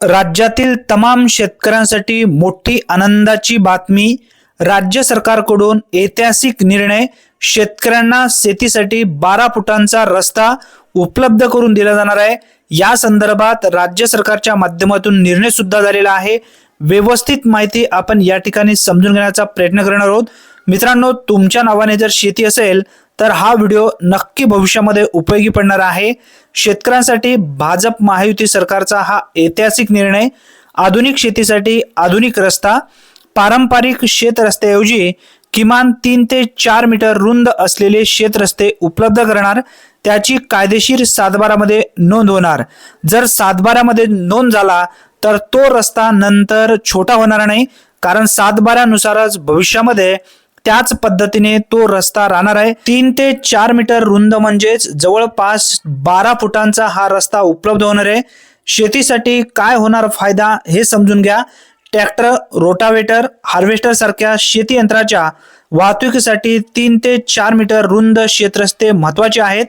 राज्यातील तमाम शेतकऱ्यांसाठी मोठी आनंदाची बातमी राज्य सरकारकडून ऐतिहासिक निर्णय शेतकऱ्यांना शेतीसाठी बारा फुटांचा रस्ता उपलब्ध करून दिला जाणार आहे. या संदर्भात राज्य सरकारच्या माध्यमातून निर्णय सुद्धा झालेला आहे. व्यवस्थित माहिती आपण या ठिकाणी समजून घेण्याचा प्रयत्न करणार आहोत. मित्रांनो तुमच्या नावाने जर शेती असेल तर हा व्हिडिओ नक्की भविष्यामध्ये उपयोगी पडणार आहे. शेतकऱ्यांसाठी भाजप महायुती सरकारचा हा ऐतिहासिक निर्णय आधुनिक शेतीसाठी आधुनिक रस्ता पारंपरिक शेत रस्त्याऐवजी किमान तीन ते चार मीटर रुंद असलेले शेत रस्ते उपलब्ध करणार त्याची कायदेशीर सातबारामध्ये नोंद होणार. जर सातबारामध्ये नोंद झाला तर तो रस्ता नंतर छोटा होणार नाही कारण सातबाऱ्यानुसारच भविष्यामध्ये त्याच पद्धतीने तो रस्ता राहणार आहे. तीन ते चार मीटर रुंद म्हणजेच जवळपास बारा फुटांचा हा रस्ता उपलब्ध होणार आहे. शेतीसाठी काय होणार फायदा हे समजून घ्या. ट्रॅक्टर रोटावेटर हार्वेस्टर सारख्या शेती यंत्राच्या वाहतुकीसाठी तीन ते चार मीटर रुंद शेतरस्ते महत्त्वाचे आहेत.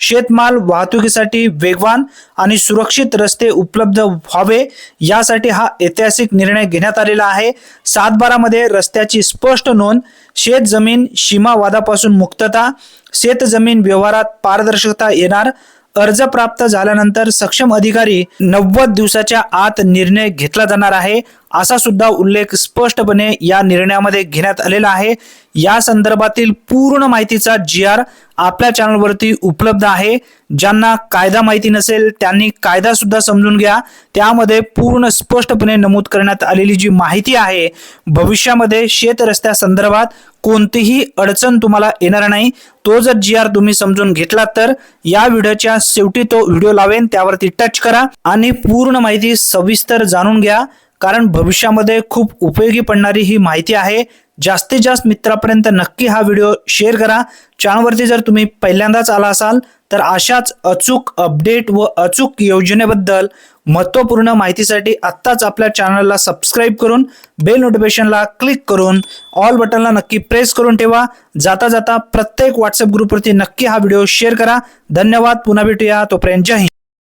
शेतमाल वाहतुकीसाठी वेगवान आणि सुरक्षित रस्ते उपलब्ध व्हावे यासाठी हा ऐतिहासिक निर्णय घेण्यात आलेला आहे. सातबारामध्ये रस्त्याची स्पष्ट नोंद शेत जमीन सीमावादापासून मुक्तता शेत जमीन व्यवहारात पारदर्शकता येणार अर्ज प्राप्त झाल्यानंतर सक्षम अधिकारी नव्वद दिवसाच्या आत निर्णय घेतला जाणार आहे. असा सुद्धा उल्लेख स्पष्टपणे या निर्णयामध्ये घेण्यात आलेला आहे. या संदर्भातील पूर्ण माहितीचा जी आर आपल्या चॅनलवरती उपलब्ध आहे. ज्यांना कायदा माहिती नसेल त्यांनी कायदा सुद्धा समजून घ्या. त्यामध्ये पूर्ण स्पष्टपणे नमूद करण्यात आलेली जी माहिती आहे भविष्यामध्ये शेत रस्त्या संदर्भात कोणतीही अडचण तुम्हाला येणार नाही. तो जर जी आर तुम्ही समजून घेतला तर या व्हिडिओच्या शेवटी तो व्हिडिओ लावेन त्यावरती टच करा आणि पूर्ण माहिती सविस्तर जाणून घ्या. कारण भविष्यामध्ये खूप उपयोगी पडणारी ही माहिती आहे. जास्तीत जास्त मित्रापर्यंत नक्की हा व्हिडिओ शेअर करा. चॅनलवरती जर तुम्ही पहिल्यांदाच आला असाल तर अशाच अचूक अपडेट व अचूक योजनेबद्दल महत्त्वपूर्ण माहितीसाठी आत्ताच आपल्या चॅनलला सबस्क्राईब करून बेल नोटिफिकेशनला क्लिक करून ऑल बटनला नक्की प्रेस करून ठेवा. जाता जाता प्रत्येक व्हॉट्सअप ग्रुपवरती नक्की हा व्हिडिओ शेअर करा. धन्यवाद. पुन्हा भेटूया. तोपर्यंत जय हिंद.